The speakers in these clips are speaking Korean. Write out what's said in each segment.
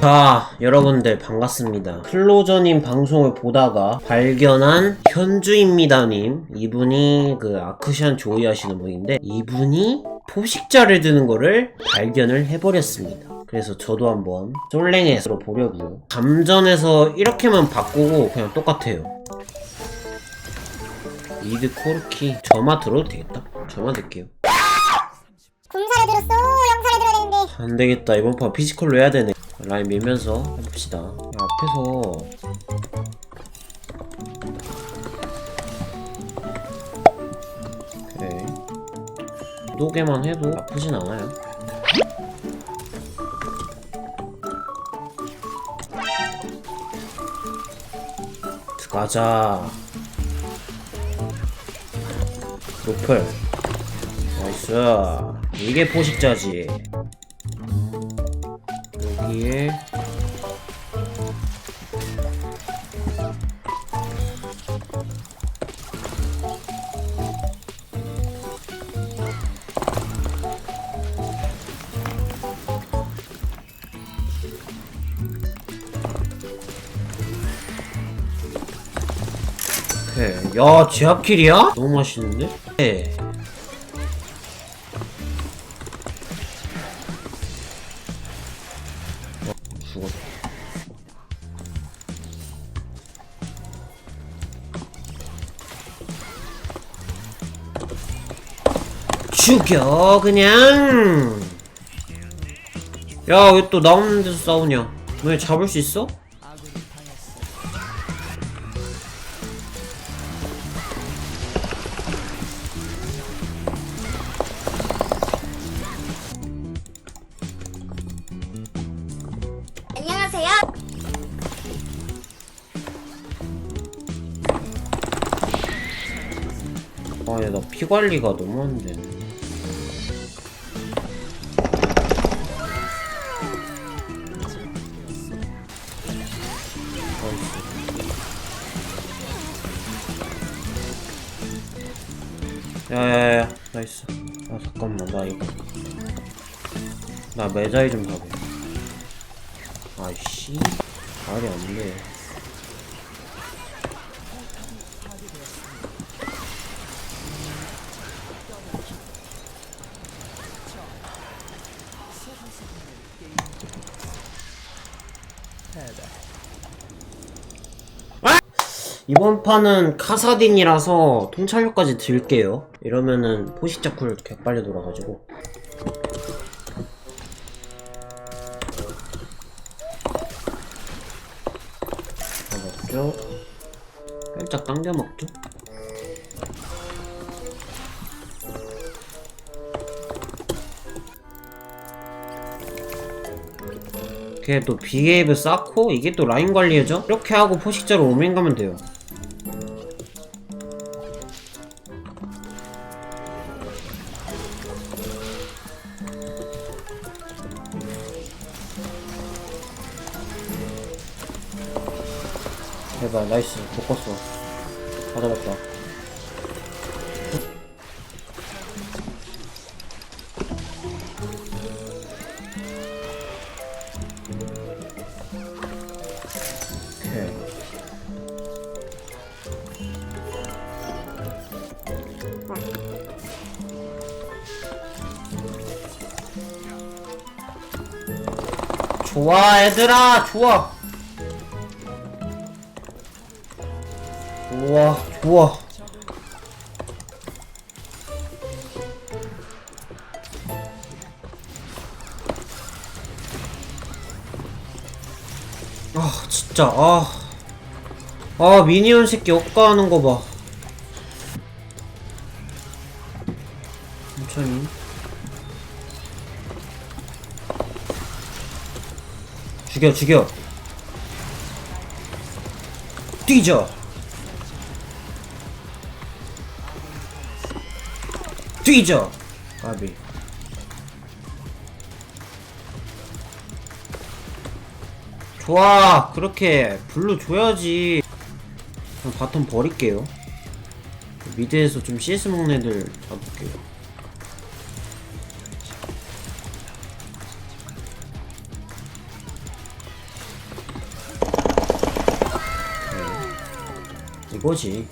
자, 여러분들 반갑습니다. 클로저님 방송을 보다가 발견한 현주입니다님. 이분이 그 아크시안 조이 하시는 분인데, 이분이 포식자를 드는 거를 발견을 해버렸습니다. 그래서 저도 한번 솔랭에서 보려고요. 감전에서 이렇게만 바꾸고 그냥 똑같아요. 미드 코르키 저마 들어도 되겠다. 저마 들게요. 궁사를 들었어 영사를 들어야 되는데 안 되겠다. 이번 판 피지컬로 해야 되네. 라인 밀면서 해봅시다. 야, 앞에서 오케이. 노게만 해도 나쁘진 않아요. 들어가자. 노플. 나이스. 이게 포식자지. 여기에 오케이. 야, 제압킬이야? 너무 맛있는데? 네. 죽었다. 죽여 그냥 야왜 또 나오는 데서 싸우냐 왜 잡을 수 있어? 아얘 나 피관리가 너무 안 되네. 야야야 나이스. 아 잠깐만 나 이거. 나 매자이 좀 가게. 아이씨 말이 안돼 이번 판은 카사딘이라서 통찰력까지 들게요. 이러면은 포식자 쿨 개빨리 돌아가지고. 먹죠. 살짝 당겨 먹죠. 걔또 비게이브 쌓고 이게 또 라인 관리해줘? 이렇게 하고 포식자로 오멘 가면 돼요. 대박 나이스 볶았어 다 잡았다 좋아 얘들아 좋아. 좋아 좋아. 아 진짜 아, 아 미니언 새끼 억까하는 거봐. 천천히 죽여 죽여. 뛰죠. 뛰죠. 아비. 좋아. 그렇게 블루 줘야지. 그냥 바텀 버릴게요. 미드에서 좀 CS 먹는 애들 잡을게요 오케이.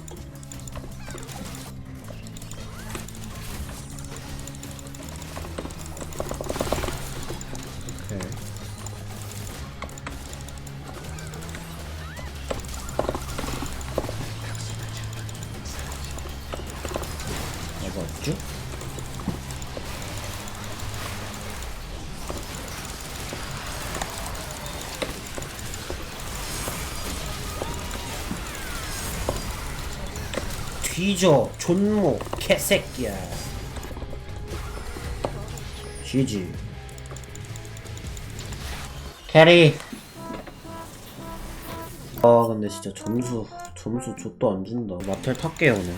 뭐가 없죠? 뒤져 존모 개새끼야. GG 캐리. 아 근데 진짜 점수 점수 족도 안 준다. 마텔 탈게요 오늘.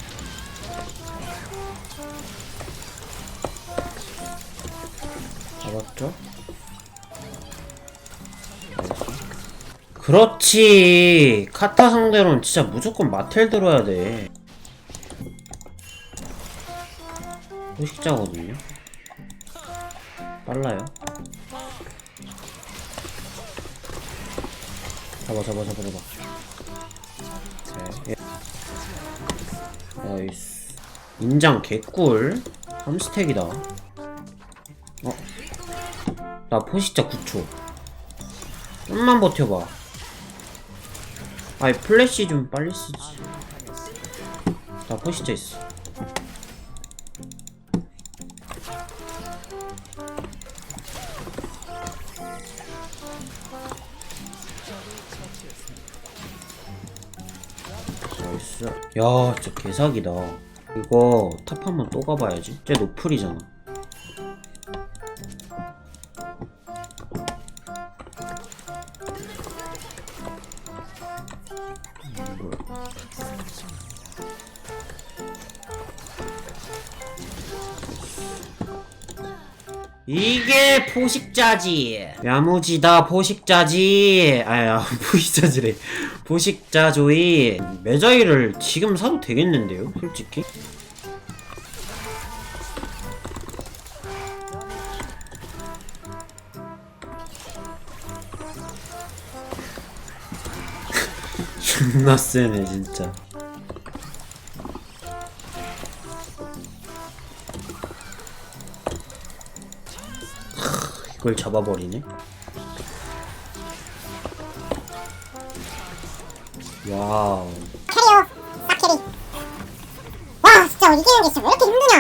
잡았죠? 그렇지. 카타 상대로는 진짜 무조건 마텔 들어야 돼 포식자거든요. 빨라요? 잡아 잡아 잡아 잡아. 오케이. 나이스. 인장 개꿀. 3스택이다. 어? 나 포식자 9초. 좀만 버텨봐. 아이 플래시 좀 빨리 쓰지. 나 포식자 있어 나이스 야 진짜 개사기다 이거 탑 한번 또 가봐야지 쟤 노플이잖아 이게 포식자지. 야무지다 포식자지. 아야 포식자지래. 포식자 조이. 매자이를 지금 사도 되겠는데요, 솔직히. 존나 세네 진짜. 이걸 잡아버리네. 와우. 캐리어 싹 캐리 와 진짜 이기는 게 진짜 왜 이렇게 힘드냐